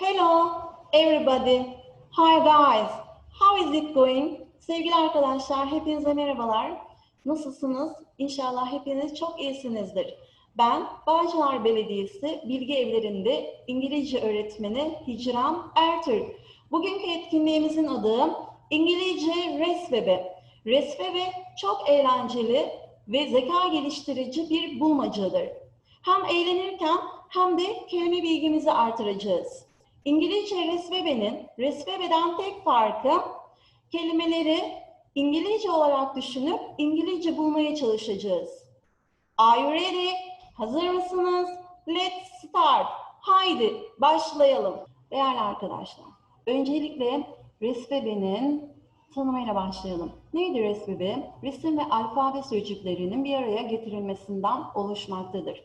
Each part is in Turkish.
Hello everybody. Hi guys. How is it going? Sevgili arkadaşlar, hepinize merhabalar. Nasılsınız? İnşallah hepiniz çok iyisinizdir. Ben Bağcılar Belediyesi Bilgi Evlerinde İngilizce öğretmeni Hicran Ertürk. Bugünkü etkinliğimizin adı İngilizce Resbebe. Resbebe çok eğlenceli ve zeka geliştirici bir bulmacadır. Hem eğlenirken hem de kelime bilgimizi artıracağız. İngilizce resbebenin resbebeden tek farkı kelimeleri İngilizce olarak düşünüp İngilizce bulmaya çalışacağız. Are you ready? Hazır mısınız? Let's start. Haydi başlayalım. Değerli arkadaşlar, öncelikle resbebenin tanımıyla başlayalım. Neydi resbebe? Resim ve alfabe sözcüklerinin bir araya getirilmesinden oluşmaktadır.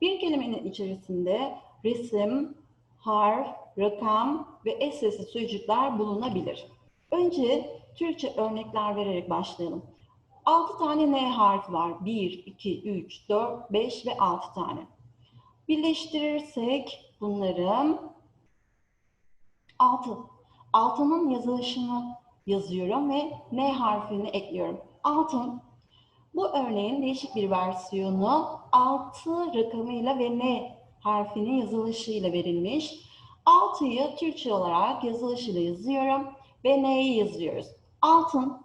Bir kelimenin içerisinde resim, harf, rakam ve eş sesli sözcükler bulunabilir. Önce Türkçe örnekler vererek başlayalım. 6 tane N harfi var. 1, 2, 3, 4, 5 ve 6 tane. Birleştirirsek bunları 6. Altının yazılışını yazıyorum ve N harfini ekliyorum. Altın. Bu örneğin değişik bir versiyonu 6 rakamıyla ve N harfinin yazılışıyla verilmiş. 6'yı Türkçe olarak yazılışıyla yazıyorum ve N'yi yazıyoruz. Altın.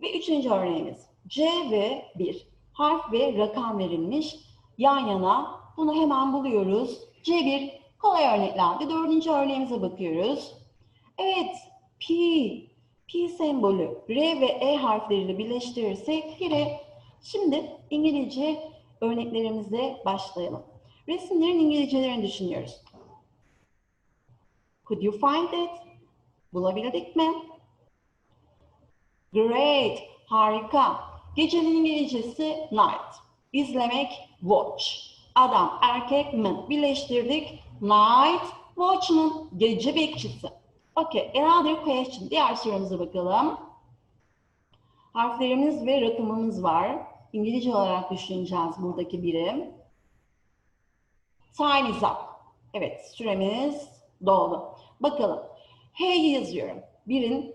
Ve üçüncü örneğimiz C ve 1. Harf ve rakam verilmiş. Yan yana bunu hemen buluyoruz. C1 kolay örneklerdi. Dördüncü örneğimize bakıyoruz. Evet, P, P sembolü R ve E harfleriyle birleştirirsek pire. Şimdi İngilizce örneklerimize başlayalım. Resimlerin İngilizcelerini düşünüyoruz. Could you find it? Bulabildik mi? Great, harika. Gecenin İngilizcesi night. İzlemek watch. Adam, erkek man. Birleştirdik. Night watchman, gece bekçisi. Okay, another question. Diğer sorumuza bakalım. Harflerimiz ve rakamımız var. İngilizce olarak düşüneceğiz buradaki birim. Time is up. Evet, süremiz doldu. Bakalım. H'yi yazıyorum. Birin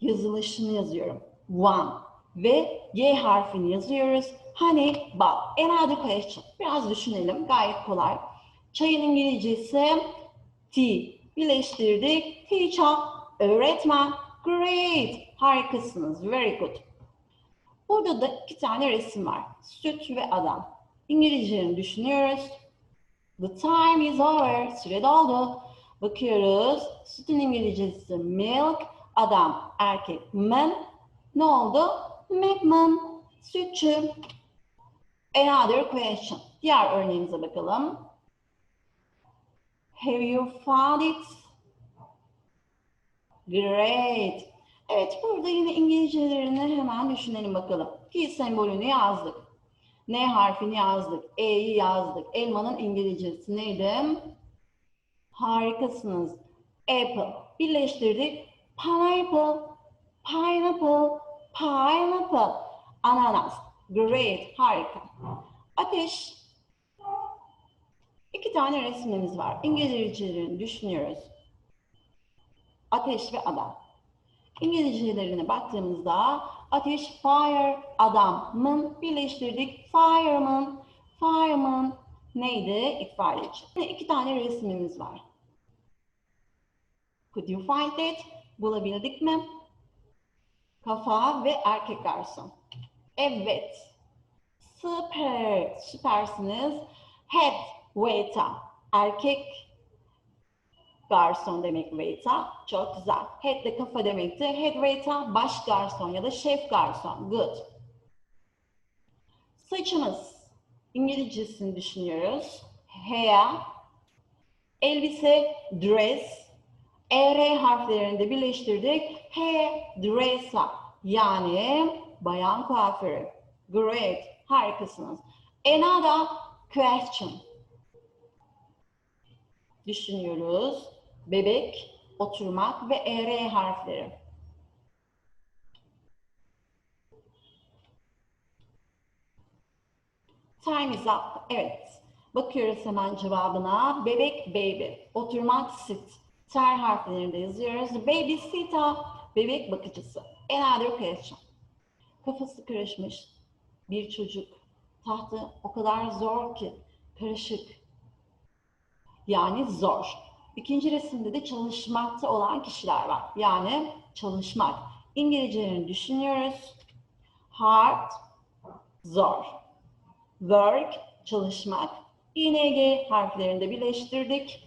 yazılışını yazıyorum. One. Ve Y harfini yazıyoruz. Honey, bal. Another question. Biraz düşünelim. Gayet kolay. Çayın İngilizcesi tea. Birleştirdik. Teacher, öğretmen. Great. Harikasınız. Very good. Burada da iki tane resim var. Süt ve adam. İngilizcelerini düşünüyoruz. The time is over. Süre doldu. Bakıyoruz. Sütün İngilizcesi milk. Adam, erkek, man. Ne oldu? Milkman. Sütçü. Another question. Diğer örneğimize bakalım. Have you found it? Great. Evet, burada yine İngilizcelerini hemen düşünelim bakalım. P sembolünü yazdık. N harfini yazdık. E'yi yazdık. Elmanın İngilizcesi neydi? Harikasınız. Apple. Birleştirdik. Pineapple. Pineapple. Pineapple. Ananas. Great. Harika. Ateş. İki tane resmimiz var. İngilizcelerini düşünüyoruz. Ateş ve adam. İngilizcelerine baktığımızda ateş fire, adamın birleştirdik. Fireman, fireman neydi? İtfaiyeci. İki tane resmimiz var. Could you find it? Bulabildik mi? Kafa ve erkek garson. Evet. Süper. Süpersiniz. Head waiter. Erkek garson demek waiter. Çok güzel. Head de kafa demekti. Head waiter baş garson ya da şef garson. Good. Saçımız. İngilizcesini düşünüyoruz. Hair. Elbise dress. ER harflerini de birleştirdik. Hair dresser. Yani bayan kuaförü. Great. Harikasınız. Another question. Düşünüyoruz. Bebek, oturmak ve ER harfleri. Time is up. Evet. Bakıyoruz hemen cevabına. Bebek baby. Oturmak sit. Ter harflerinde yazıyoruz. Baby sitter. Bebek bakıcısı. Another question. Kafası karışmış bir çocuk. Tahtı o kadar zor ki. Karışık. Yani zor. İkinci resimde de çalışmakta olan kişiler var. Yani çalışmak. İngilizcelerini düşünüyoruz. Hard, zor. Work, çalışmak. ING harflerini de birleştirdik.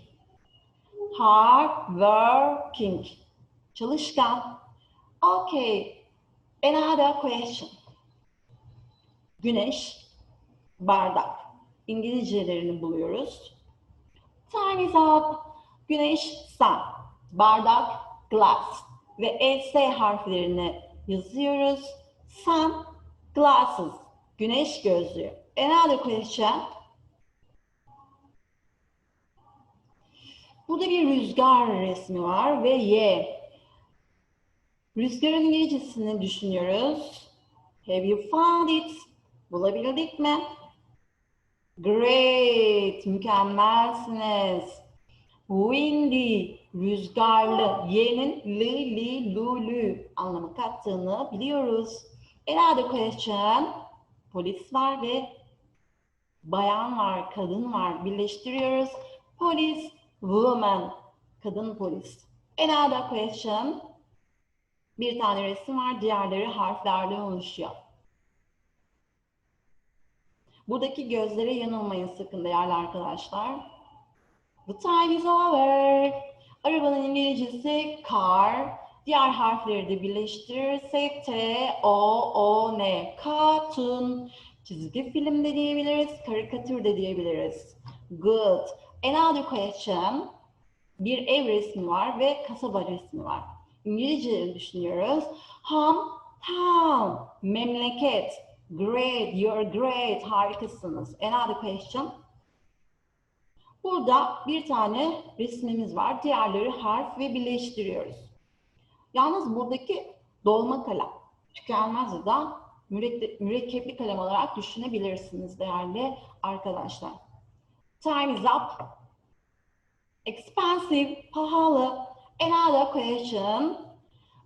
Hard working, çalışkan. Okay, another question. Güneş, bardak. İngilizcelerini buluyoruz. Time is up. Güneş, sun. Bardak, glass. Ve ES harflerini yazıyoruz. Sun, glasses. Güneş gözlüğü. Another question. Burada bir rüzgar resmi var ve Y. Rüzgarın İngilizcesini düşünüyoruz. Have you found it? Bulabildik mi? Great, mükemmelsiniz. Windy, rüzgarlı. Y'nin li, li, lu, lü anlamı kattığını biliyoruz. Another question. Polis var ve bayan var, kadın var. Birleştiriyoruz. Polis, woman, kadın polis. Another question. Bir tane resim var, diğerleri harflerden oluşuyor. Buradaki gözlere yanılmayın sakın değerli arkadaşlar. The time is over. Arabanın İngilizcesi car. Diğer harfleri de birleştirirsek T, O, O, N. Cartoon. Çizgi film de diyebiliriz, karikatür de diyebiliriz. Good. Another question. Bir ev resmi var ve kasaba resmi var. İngilizce düşünüyoruz. Home, town, memleket. Great, you're great, harikasınız. Another question. Burada bir tane resmimiz var. Diğerleri harf ve birleştiriyoruz. Yalnız buradaki dolma kalem, tükenmez da mürekkepli kalem olarak düşünebilirsiniz değerli arkadaşlar. Time is up. Expensive, pahalı. Another question.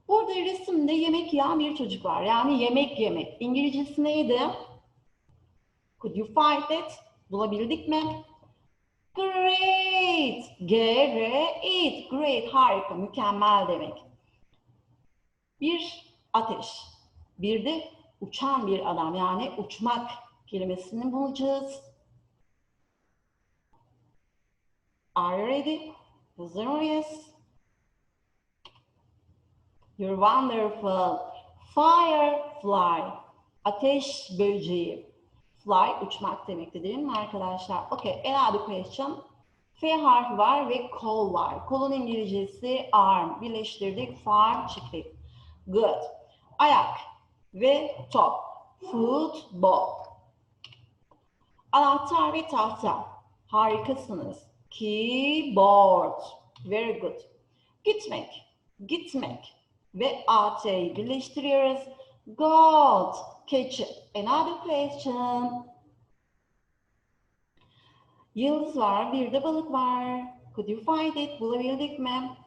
Burada resimde yemek yiyen bir çocuk var. Yani yemek yemek. İngilizcesi neydi? Could you find it? Bulabildik mi? Great. Great. Great. Harika. Mükemmel demek. Bir ateş. Bir de uçan bir adam. Yani uçmak kelimesini bulacağız. Are you ready? Hazır mıyız? You're wonderful. Firefly. Ateş böceği. Fly uçmak demekti değil mi arkadaşlar? Okay, another question. F harfi var ve kol var. Kolun İngilizcesi arm. Birleştirdik. Farm çiftlik. Good. Ayak ve top. Football. Anahtar ve tahta. Harikasınız. Keyboard. Very good. Gitmek. Gitmek ve AT'yi birleştiriyoruz. God, keçi. Another question. Yıldız var, bir de balık var. Could you find it? Bulabildik mi?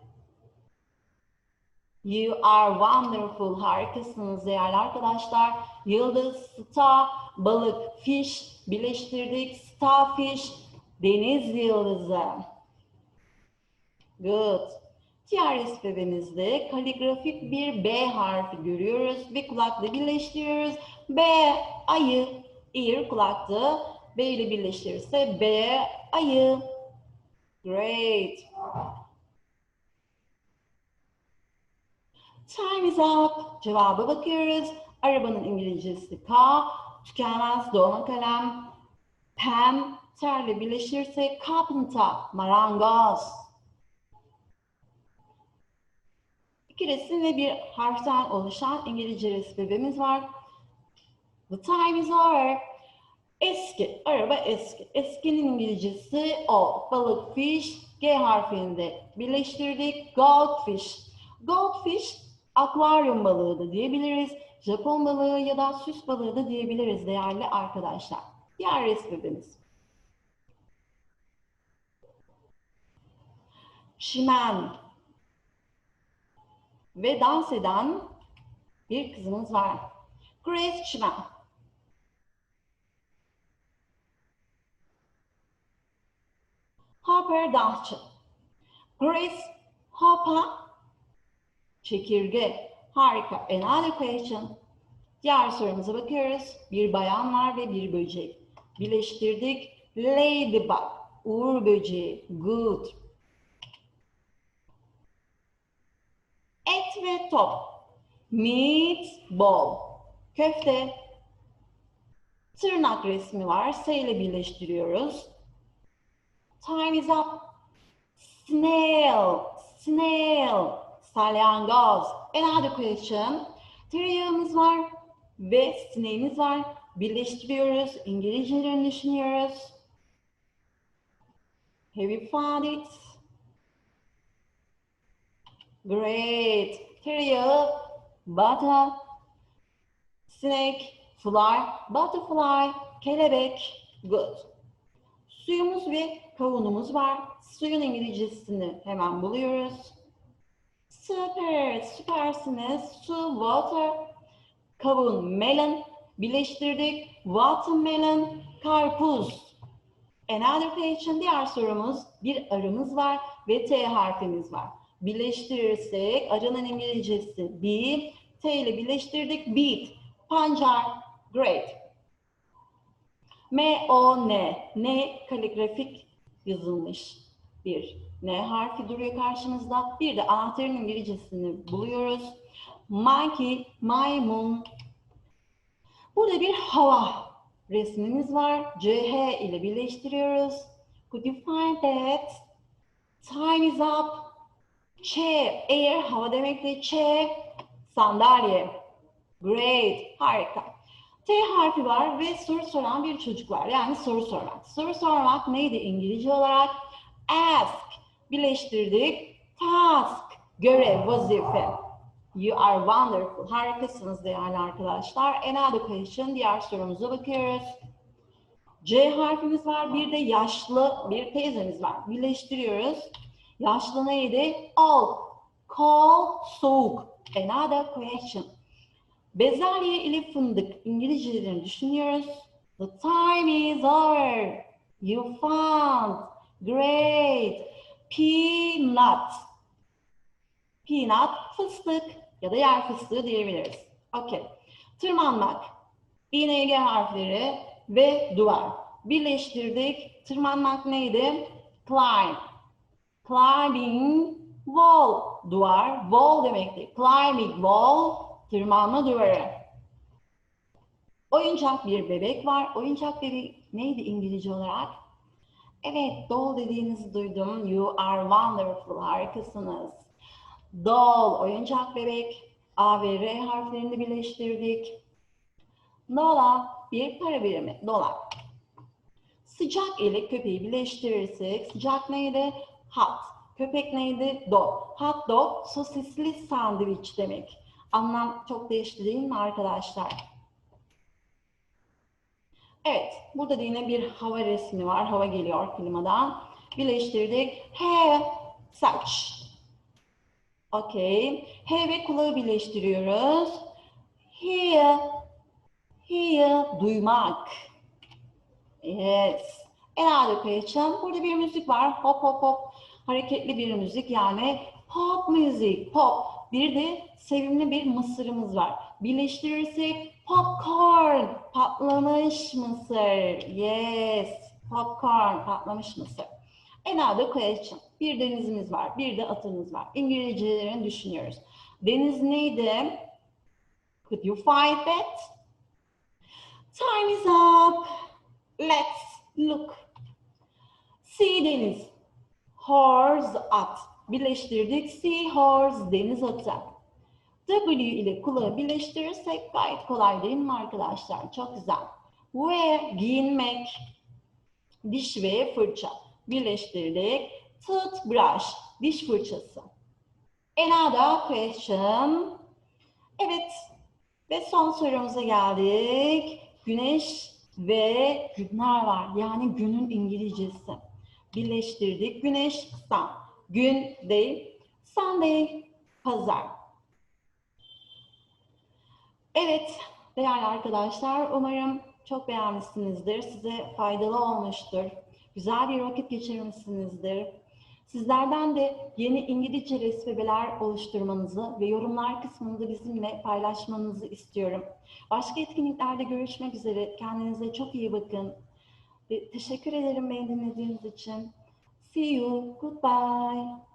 You are wonderful. Harikasınız değerli arkadaşlar. Yıldız, star, balık, fish birleştirdik. Starfish, deniz yıldızı. Good. TRS bebemizde kaligrafik bir B harfi görüyoruz ve kulakla birleştiriyoruz. B, ayı, ear kulakta. B ile birleştirirse B, ayı. Great. Time is up. Cevaba bakıyoruz. Arabanın İngilizcesi K, tükenmez dolma kalem. Pen, terle birleşirse carpenter, marangoz. İki resim ve bir harften oluşan İngilizce resmimiz var. The time is over. Eski, araba eski. Eskinin İngilizcesi o. Balık fish, G harfinde birleştirdik. Goldfish. Goldfish akvaryum balığı da diyebiliriz. Japon balığı ya da süs balığı da diyebiliriz değerli arkadaşlar. Diğer resmimiz. Şimen, ve dans eden bir kızımız var. Grace Çimen. Hopper dansçı. Grace Hopper çekirge. Harika. Another question. Diğer sorumuza bakıyoruz. Bir bayan var ve bir böcek. Birleştirdik. Ladybug. Uğur böceği. Good. Et ve top. Meatball. Köfte. Tırnak resmi var. S ile birleştiriyoruz. Time is up. Snail. Snail. Salyangoz. Another question. Tereyağımız var ve sineğimiz var. Birleştiriyoruz. İngilizcelerini düşünüyoruz. Have you found it? Great. Tereyağı, butter, snake, fly, butterfly, kelebek. Good. Suyumuz ve kavunumuz var. Suyun İngilizcesini hemen buluyoruz. Süper, süpersiniz. Su, water, kavun, melon. Birleştirdik. Watermelon, karpuz. Another question, diğer sorumuz. Bir arımız var ve T harfimiz var. Birleştirirsek arının İngilizcesi bee, T ile birleştirdik beat, pancar, great. M-O-N, N kaligrafik yazılmış bir N harfi duruyor karşımızda. Bir de anahtarın İngilizcesini buluyoruz. Monkey, maymun. Burada bir hava resmimiz var. CH ile birleştiriyoruz. Could you find that? Time is up. Chair, air, hava demekti. Chair, sandalye. Great, harika. T harfi var ve soru soran bir çocuk var. Yani soru sormak. Soru sormak neydi İngilizce olarak? Ask. Birleştirdik. Task. Görev, vazife. You are wonderful. Harikasınız değerli arkadaşlar. Another question. Diğer sorumuza bakıyoruz. C harfimiz var. Bir de yaşlı bir teyzemiz var. Birleştiriyoruz. Yaşlı neydi? Old. Cold, soğuk. Another question. Bezelye ile fındık İngilizcelerini düşünüyoruz. The time is over. You found. Great. Peanut. Peanut fıstık ya da yer fıstığı diyebiliriz. Okay. Tırmanmak. G harfleri ve duvar. Birleştirdik. Tırmanmak neydi? Climb. Climbing wall. Duvar. Wall demekti. Climbing wall. Tırmanma duvarı. Oyuncak bir bebek var. Oyuncak bebek neydi İngilizce olarak? Evet, doll dediğinizi duydum. You are wonderful. Harikasınız. Doll, oyuncak bebek. A ve R harflerini birleştirdik. Dolar, bir para birimi. Dolar. Sıcak ile köpeği birleştirirsek, sıcak neydi? Hot. Köpek neydi? Dog. Hot dog, sosisli sandviç demek. Anlam çok değişti değil mi arkadaşlar? Evet, burada da yine bir hava resmi var. Hava geliyor klimadan. Birleştirdik. Hair, saç. Okey. H ve kulağı birleştiriyoruz. Hear, hear, duymak. Yes. Another question. Burada bir müzik var. Hop hop hop. Hareketli bir müzik yani pop müzik. Pop. Bir de sevimli bir mısırımız var. Birleştirirsek popcorn. Patlamış mısır. Yes. Popcorn. Patlamış mısır. Another question. Bir denizimiz var. Bir de atımız var. İngilizcelerini düşünüyoruz. Deniz neydi? Could you find that? Time is up. Let's look. Sea deniz. Horse at. Birleştirdik. Sea horse deniz atı. W ile kulağı birleştirirsek gayet kolay değil mi arkadaşlar? Çok güzel. Wear giyinmek. Diş ve fırça. Birleştirdik. Toothbrush. Diş fırçası. Another question. Evet. Ve son sorumuza geldik. Güneş ve günler var. Yani günün İngilizcesi. Birleştirdik. Güneş, sun. Gün değil. Sunday, pazar. Evet, değerli arkadaşlar, umarım çok beğenmişsinizdir. Size faydalı olmuştur. Güzel bir vakit geçirmişsinizdir. Sizlerden de yeni İngilizce resmeler oluşturmanızı ve yorumlar kısmında bizimle paylaşmanızı istiyorum. Başka etkinliklerde görüşmek üzere. Kendinize çok iyi bakın. Teşekkür ederim beni dinlediğiniz için. See you. Goodbye.